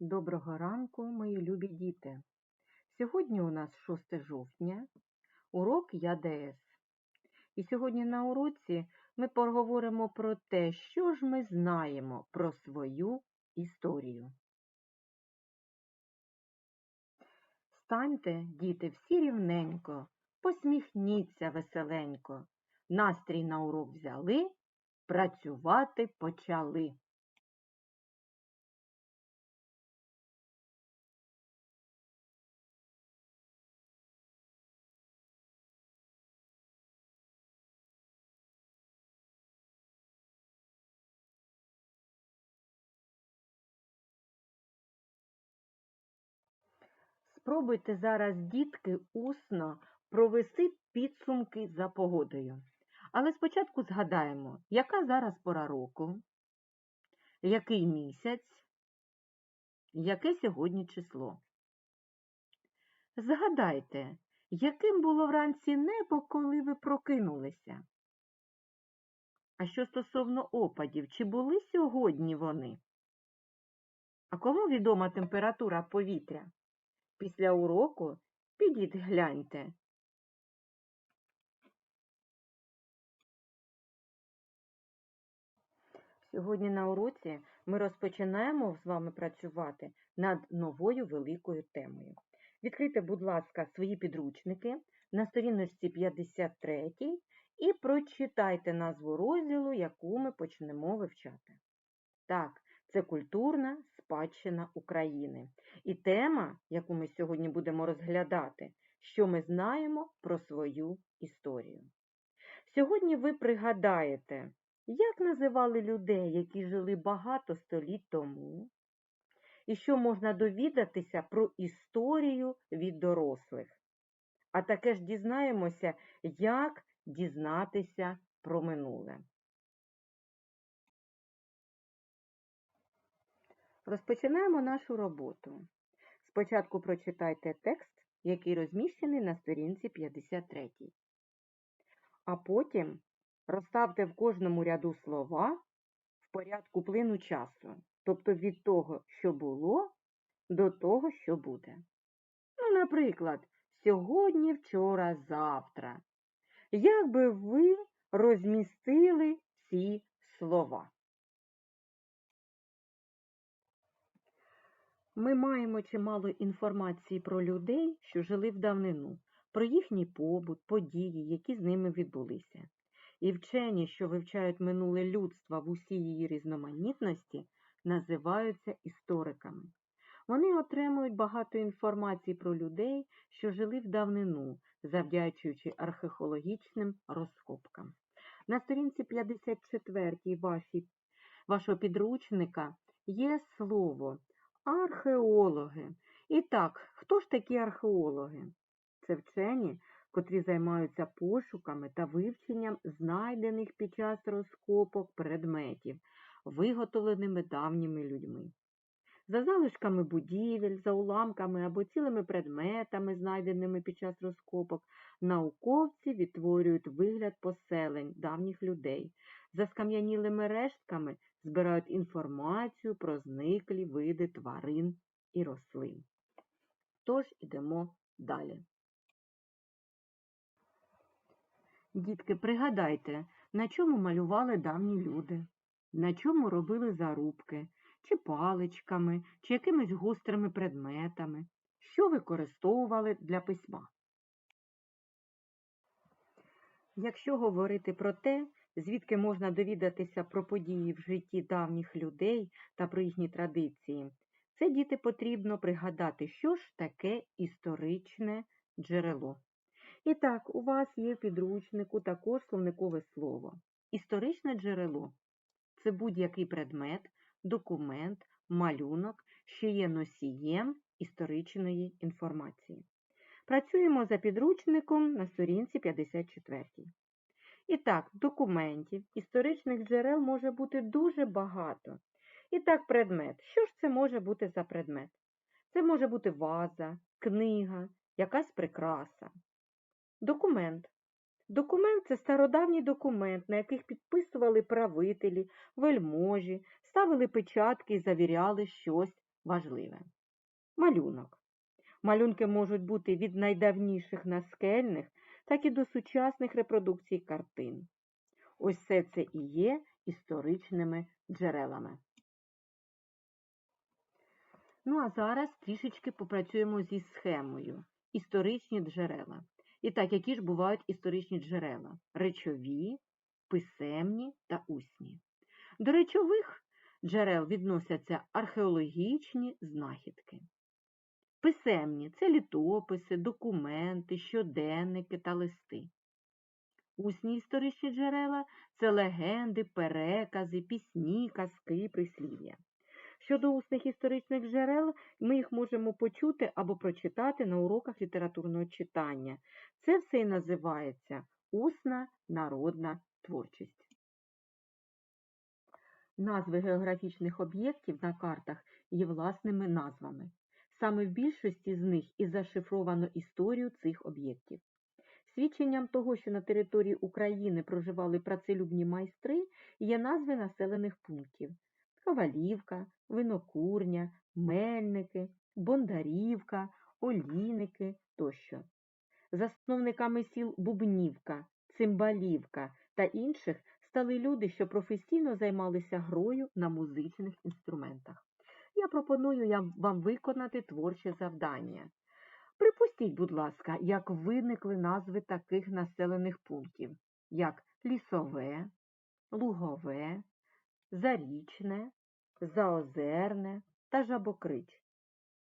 Доброго ранку, мої любі діти! Сьогодні у нас 6 жовтня, урок ЯДС. І сьогодні на уроці ми поговоримо про те, що ж ми знаємо про свою історію. Станьте, діти, всі рівненько, посміхніться веселенько. Настрій на урок взяли, працювати почали. Спробуйте зараз, дітки, усно провести підсумки за погодою. Але спочатку згадаємо, яка зараз пора року, який місяць, яке сьогодні число. Згадайте, яким було вранці небо, коли ви прокинулися? А що стосовно опадів, чи були сьогодні вони? А кому відома температура повітря? Після уроку підіть гляньте. Сьогодні на уроці ми розпочинаємо з вами працювати над новою великою темою. Відкрийте, будь ласка, свої підручники на сторіночці 53 і прочитайте назву розділу, яку ми почнемо вивчати. Так, це культурна спадщина України. І тема, яку ми сьогодні будемо розглядати, що ми знаємо про свою історію. Сьогодні ви пригадаєте, як називали людей, які жили багато століть тому, і що можна довідатися про історію від дорослих. А таке ж дізнаємося, як дізнатися про минуле. Розпочинаємо нашу роботу. Спочатку прочитайте текст, який розміщений на сторінці 53. А потім розставте в кожному ряду слова в порядку плину часу, тобто від того, що було, до того, що буде. Ну, наприклад, сьогодні, вчора, завтра. Як би ви розмістили ці слова? Ми маємо чимало інформації про людей, що жили в давнину, про їхній побут, події, які з ними відбулися. І вчені, що вивчають минуле людства в усій її різноманітності, називаються істориками. Вони отримують багато інформації про людей, що жили в давнину, завдячуючи археологічним розкопкам. На сторінці 54 вашій, вашого підручника є слово археологи. І так, хто ж такі археологи? Це вчені, котрі займаються пошуками та вивченням знайдених під час розкопок предметів, виготовленими давніми людьми. За залишками будівель, за уламками або цілими предметами, знайденими під час розкопок, науковці відтворюють вигляд поселень давніх людей. За скам'янілими рештками збирають інформацію про зниклі види тварин і рослин. Тож ідемо далі. Дітки, пригадайте, на чому малювали давні люди, на чому робили зарубки, чи паличками, чи якимись гострими предметами, що використовували для письма. Якщо говорити про те, звідки можна довідатися про події в житті давніх людей та про їхні традиції, це діти потрібно пригадати, що ж таке історичне джерело. І так, у вас є в підручнику також словникове слово. Історичне джерело це будь-який предмет, документ, малюнок, що є носієм історичної інформації. Працюємо за підручником на сторінці 54. І так, документів, історичних джерел може бути дуже багато. І так, предмет. Що ж це може бути за предмет? Це може бути ваза, книга, якась прикраса. Документ. Документ це стародавній документ, на яких підписували правителі, вельможі, ставили печатки і завіряли щось важливе. Малюнок. Малюнки можуть бути від найдавніших наскельних, так і до сучасних репродукцій картин. Ось все це і є історичними джерелами. Ну а зараз трішечки попрацюємо зі схемою. Історичні джерела. І так, які ж бувають історичні джерела? Речові, писемні та усні. До речових джерел відносяться археологічні знахідки. Писемні це літописи, документи, щоденники та листи. Усні історичні джерела це легенди, перекази, пісні, казки, прислів'я. Щодо усних історичних джерел, ми їх можемо почути або прочитати на уроках літературного читання. Це все і називається усна народна творчість. Назви географічних об'єктів на картах є власними назвами. Саме в більшості з них і зашифровано історію цих об'єктів. Свідченням того, що на території України проживали працелюбні майстри, є назви населених пунктів Ковалівка, Винокурня, Мельники, Бондарівка, Олійники тощо. Засновниками сіл Бубнівка, Цимбалівка та інших стали люди, що професійно займалися грою на музичних інструментах. Я пропоную вам виконати творче завдання. Припустіть, будь ласка, як виникли назви таких населених пунктів, як Лісове, Лугове, Зарічне, Заозерне та Жабокрич.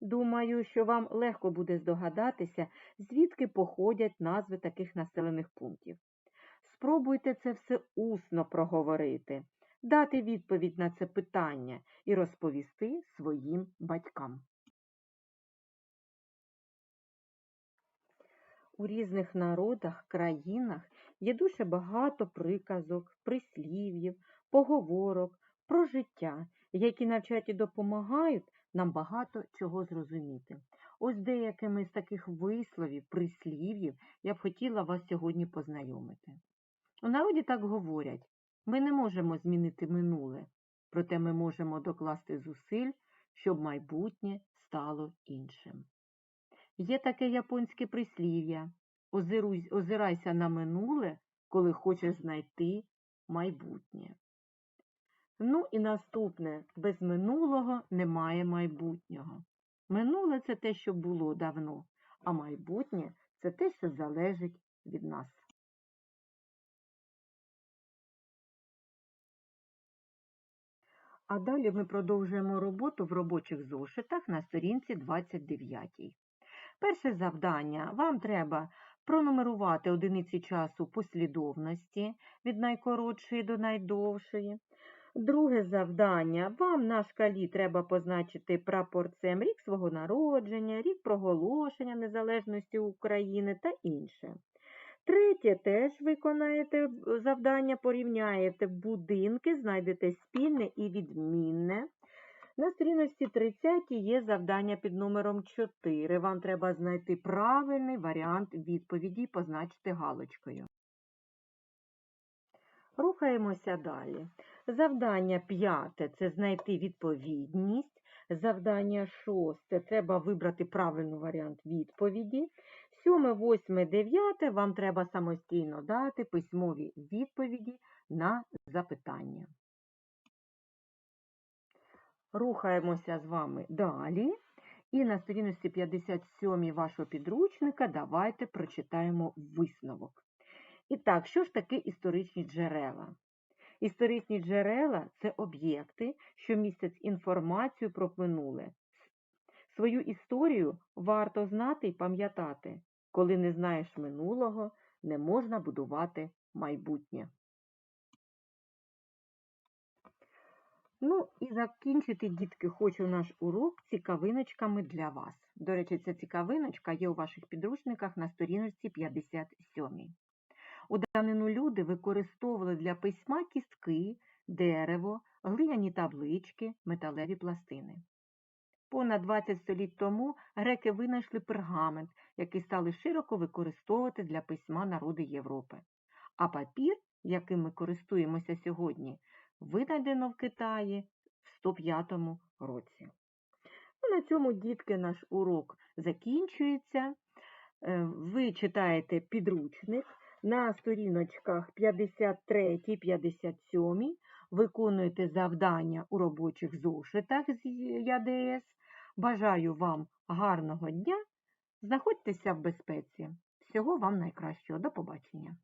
Думаю, що вам легко буде здогадатися, звідки походять назви таких населених пунктів. Спробуйте це все усно проговорити, дати відповідь на це питання і розповісти своїм батькам. У різних народах, країнах є дуже багато приказок, прислів'їв, поговорок про життя, які навчать і допомагають нам багато чого зрозуміти. Ось деякими з таких висловів, прислів'їв я б хотіла вас сьогодні познайомити. У народі так говорять: ми не можемо змінити минуле, проте ми можемо докласти зусиль, щоб майбутнє стало іншим. Є таке японське прислів'я озирайся на минуле, коли хочеш знайти майбутнє. Ну і наступне без минулого немає майбутнього. Минуле це те, що було давно, а майбутнє це те, що залежить від нас. А далі ми продовжуємо роботу в робочих зошитах на сторінці 29. Перше завдання. Вам треба пронумерувати одиниці часу послідовності від найкоротшої до найдовшої. Друге завдання. Вам на шкалі треба позначити прапорцем рік свого народження, рік проголошення незалежності України та інше. Третє теж виконаєте е, завдання, порівняєте будинки, знайдете спільне і відмінне. На сторіночці 30 є завдання під номером 4. Вам треба знайти правильний варіант відповіді і позначити галочкою. Рухаємося далі. Завдання п'яте це знайти відповідність. Завдання шосте треба вибрати правильний варіант відповіді. Сьоме, восьме, дев'яте вам треба самостійно дати письмові відповіді на запитання. Рухаємося з вами далі. І на сторінці 57 вашого підручника давайте прочитаємо висновок. І так, що ж таке історичні джерела? Історичні джерела це об'єкти, що містять інформацію про минуле. Свою історію варто знати і пам'ятати. Коли не знаєш минулого, не можна будувати майбутнє. Ну і закінчити, дітки, хочу наш урок цікавиночками для вас. До речі, ця цікавиночка є у ваших підручниках на сторіночці 57. У давнину люди використовували для письма кістки, дерево, глиняні таблички, металеві пластини. Понад 20 століть тому греки винайшли пергамент, який стали широко використовувати для письма народи Європи. А папір, яким ми користуємося сьогодні, винайдено в Китаї в 105 році. на цьому, дітки, наш урок закінчується. Е, Ви читаєте підручник на сторіночках 53-57, виконуєте завдання у робочих зошитах з ЯДС. Бажаю вам гарного дня. Знаходьтеся в безпеці. Всього вам найкращого. До побачення.